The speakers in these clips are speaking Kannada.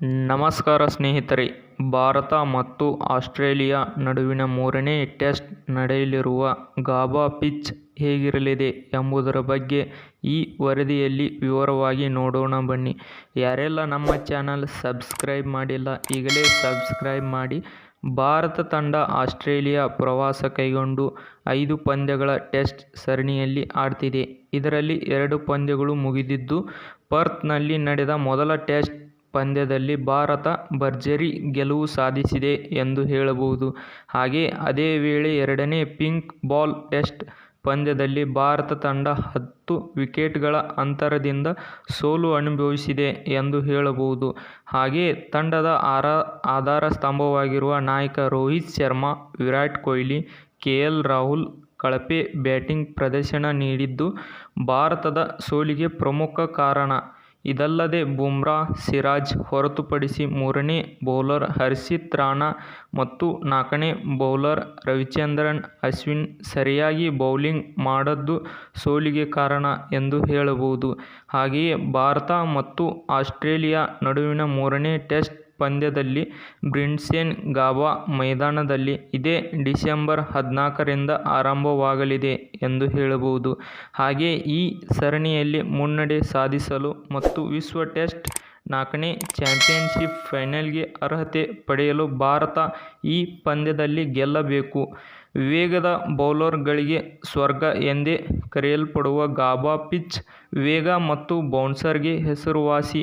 ನಮಸ್ಕಾರ ಸ್ನೇಹಿತರೆ. ಭಾರತ ಮತ್ತು ಆಸ್ಟ್ರೇಲಿಯಾ ನಡುವಿನ ಮೂರನೇ ಟೆಸ್ಟ್ ನಡೆಯಲಿರುವ ಗಾಬಾ ಪಿಚ್ ಹೇಗಿರಲಿದೆ ಎಂಬುದರ ಬಗ್ಗೆ ಈ ವರದಿಯಲ್ಲಿ ವಿವರವಾಗಿ ನೋಡೋಣ ಬನ್ನಿ. ಯಾರೆಲ್ಲ ನಮ್ಮ ಚಾನಲ್ ಸಬ್ಸ್ಕ್ರೈಬ್ ಮಾಡಿಲ್ಲ, ಈಗಲೇ ಸಬ್ಸ್ಕ್ರೈಬ್ ಮಾಡಿ. ಭಾರತ ತಂಡ ಆಸ್ಟ್ರೇಲಿಯಾ ಪ್ರವಾಸ ಕೈಗೊಂಡು ಐದು ಪಂದ್ಯಗಳ ಟೆಸ್ಟ್ ಸರಣಿಯಲ್ಲಿ ಆಡ್ತಿದೆ. ಇದರಲ್ಲಿ ಎರಡು ಪಂದ್ಯಗಳು ಮುಗಿದಿದ್ದು, ಪರ್ತ್ನಲ್ಲಿ ನಡೆದ ಮೊದಲ ಟೆಸ್ಟ್ ಪಂದ್ಯದಲ್ಲಿ ಭಾರತ ಭರ್ಜರಿ ಗೆಲುವು ಸಾಧಿಸಿದೆ ಎಂದು ಹೇಳಬಹುದು. ಹಾಗೆ ಅದೇ ವೇಳೆ ಎರಡನೇ ಪಿಂಕ್ ಬಾಲ್ ಟೆಸ್ಟ್ ಪಂದ್ಯದಲ್ಲಿ ಭಾರತ ತಂಡ ಹತ್ತು ವಿಕೆಟ್ಗಳ ಅಂತರದಿಂದ ಸೋಲು ಅನುಭವಿಸಿದೆ ಎಂದು ಹೇಳಬಹುದು. ಹಾಗೆ ತಂಡದ ಆರ, ಆಧಾರ ಸ್ತಂಭವಾಗಿರುವ ನಾಯಕ ರೋಹಿತ್ ಶರ್ಮಾ, ವಿರಾಟ್ ಕೊಹ್ಲಿ ಕೆ ಎಲ್ ರಾಹುಲ್ ಕಳಪೆ ಬ್ಯಾಟಿಂಗ್ ಪ್ರದರ್ಶನ ನೀಡಿದ್ದು ಭಾರತದ ಸೋಲಿಗೆ ಪ್ರಮುಖ ಕಾರಣ. ಇದಲ್ಲದೆ ಬುಮ್ರಾ, ಸಿರಾಜ್ ಹೊರತುಪಡಿಸಿ ಮೂರನೇ ಬೌಲರ್ ಹರ್ಷಿತ್ ರಾಣಾ ಮತ್ತು ನಾಲ್ಕನೇ ಬೌಲರ್ ರವಿಚಂದ್ರನ್, ಅಶ್ವಿನ್ ಸರಿಯಾಗಿ ಬೌಲಿಂಗ್ ಮಾಡದ್ದು ಸೋಲಿಗೆ ಕಾರಣ ಎಂದು ಹೇಳಬಹುದು. ಹಾಗೆಯೇ ಭಾರತ ಮತ್ತು ಆಸ್ಟ್ರೇಲಿಯಾ ನಡುವಿನ ಮೂರನೇ ಟೆಸ್ಟ್ ಪಂದ್ಯದಲ್ಲಿ ಬ್ರಿಸ್ಬೇನ್ ಗಾಬಾ ಮೈದಾನದಲ್ಲಿ ಇದೇ ಡಿಸೆಂಬರ್ ಹದಿನಾಲ್ಕರಿಂದ ಆರಂಭವಾಗಲಿದೆ ಎಂದು ಹೇಳಬಹುದು. ಹಾಗೆಯೇ ಈ ಸರಣಿಯಲ್ಲಿ ಮುನ್ನಡೆ ಸಾಧಿಸಲು ಮತ್ತು ವಿಶ್ವ ಟೆಸ್ಟ್ ನಾಲ್ಕನೇ ಚಾಂಪಿಯನ್ಶಿಪ್ ಫೈನಲ್ಗೆ ಅರ್ಹತೆ ಪಡೆಯಲು ಭಾರತ ಈ ಪಂದ್ಯದಲ್ಲಿ ಗೆಲ್ಲಬೇಕು. ವೇಗದ ಬೌಲರ್ಗಳಿಗೆ ಸ್ವರ್ಗ ಎಂದೇ ಕರೆಯಲ್ಪಡುವ ಗಾಬಾ ಪಿಚ್, ವೇಗ ಮತ್ತು ಬೌನ್ಸರ್ಗೆ ಹೆಸರುವಾಸಿ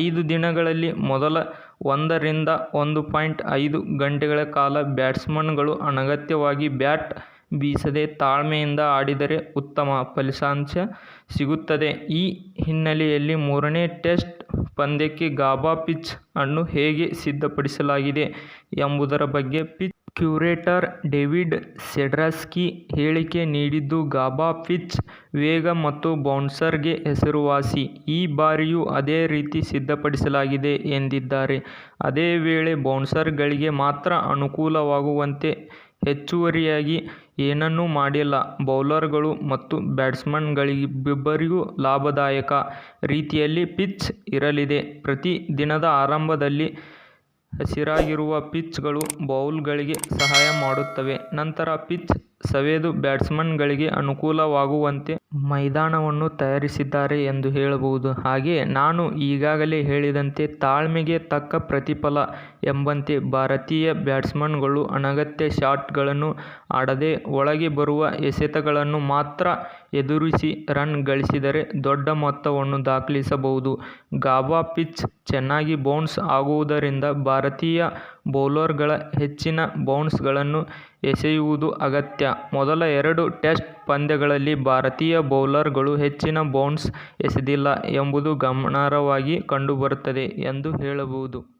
ಐದು ದಿನಗಳಲ್ಲಿ ಮೊದಲ ಒಂದರಿಂದ ಒಂದು ಪಾಯಿಂಟ್ ಐದು ಗಂಟೆಗಳ ಕಾಲ ಬ್ಯಾಟ್ಸ್ಮನ್ಗಳು ಅನಗತ್ಯವಾಗಿ ಬ್ಯಾಟ್ ಬೀಸದೆ ತಾಳ್ಮೆಯಿಂದ ಆಡಿದರೆ ಉತ್ತಮ ಫಲಿತಾಂಶ ಸಿಗುತ್ತದೆ. ಈ ಹಿನ್ನೆಲೆಯಲ್ಲಿ ಮೂರನೇ ಟೆಸ್ಟ್ ಪಂದ್ಯಕ್ಕೆ ಗಾಬಾ ಪಿಚ್ ಅನ್ನು ಹೇಗೆ ಸಿದ್ಧಪಡಿಸಲಾಗಿದೆ ಎಂಬುದರ ಬಗ್ಗೆ ಪಿಚ್ ಕ್ಯೂರೇಟರ್ ಡೇವಿಡ್ ಸೆಡ್ರಾಸ್ಕಿ ಹೇಳಿಕೆ ನೀಡಿದ್ದು, ಗಾಬಾ ಪಿಚ್ ವೇಗ ಮತ್ತು ಬೌನ್ಸರ್ಗೆ ಹೆಸರುವಾಸಿ. ಈ ಬಾರಿಯೂ ಅದೇ ರೀತಿ ಸಿದ್ಧಪಡಿಸಲಾಗಿದೆ ಎಂದಿದ್ದಾರೆ. ಅದೇ ವೇಳೆ ಬೌನ್ಸರ್ಗಳಿಗೆ ಮಾತ್ರ ಅನುಕೂಲವಾಗುವಂತೆ ಹೆಚ್ಚುವರಿಯಾಗಿ ಏನನ್ನೂ ಮಾಡಿಲ್ಲ. ಬೌಲರ್ಗಳು ಮತ್ತು ಬ್ಯಾಟ್ಸ್ಮನ್ಗಳಿಗಿಬ್ಬರಿಗೂ ಲಾಭದಾಯಕ ರೀತಿಯಲ್ಲಿ ಪಿಚ್ ಇರಲಿದೆ. ಪ್ರತಿ ದಿನದ ಆರಂಭದಲ್ಲಿ ಹಸಿರಾಗಿರುವ ಪಿಚ್ಗಳು ಬೌಲ್ಗಳಿಗೆ ಸಹಾಯ ಮಾಡುತ್ತವೆ. ನಂತರ ಪಿಚ್ ಸವೆದು ಬ್ಯಾಟ್ಸ್ಮನ್ಗಳಿಗೆ ಅನುಕೂಲವಾಗುವಂತೆ ಮೈದಾನವನ್ನು ತಯಾರಿಸಿದ್ದಾರೆ ಎಂದು ಹೇಳಬಹುದು. ಹಾಗೆ ನಾನು ಈಗಾಗಲೇ ಹೇಳಿದಂತೆ ತಾಳ್ಮೆಗೆ ತಕ್ಕ ಪ್ರತಿಫಲ ಎಂಬಂತೆ ಭಾರತೀಯ ಬ್ಯಾಟ್ಸ್ಮನ್ಗಳು ಅನಗತ್ಯ ಶಾಟ್ಗಳನ್ನು ಆಡದೆ ಒಳಗೆ ಬರುವ ಎಸೆತಗಳನ್ನು ಮಾತ್ರ ಎದುರಿಸಿ ರನ್ ಗಳಿಸಿದರೆ ದೊಡ್ಡ ಮೊತ್ತವನ್ನು ದಾಖಲಿಸಬಹುದು. ಗಾಬಾ ಪಿಚ್ ಚೆನ್ನಾಗಿ ಬೌನ್ಸ್ ಆಗುವುದರಿಂದ ಭಾರತೀಯ ಬೌಲರ್ಗಳ ಹೆಚ್ಚಿನ ಬೌನ್ಸ್ಗಳನ್ನು ಎಸೆಯುವುದು ಅಗತ್ಯ. ಮೊದಲ ಎರಡು ಟೆಸ್ಟ್ ಪಂದ್ಯಗಳಲ್ಲಿ ಭಾರತೀಯ ಬೌಲರ್ಗಳು ಹೆಚ್ಚಿನ ಬೌನ್ಸ್ ಎಸೆದಿಲ್ಲ ಎಂಬುದು ಗಮನಾರ್ಹವಾಗಿ ಕಂಡುಬರುತ್ತದೆ ಎಂದು ಹೇಳಬಹುದು.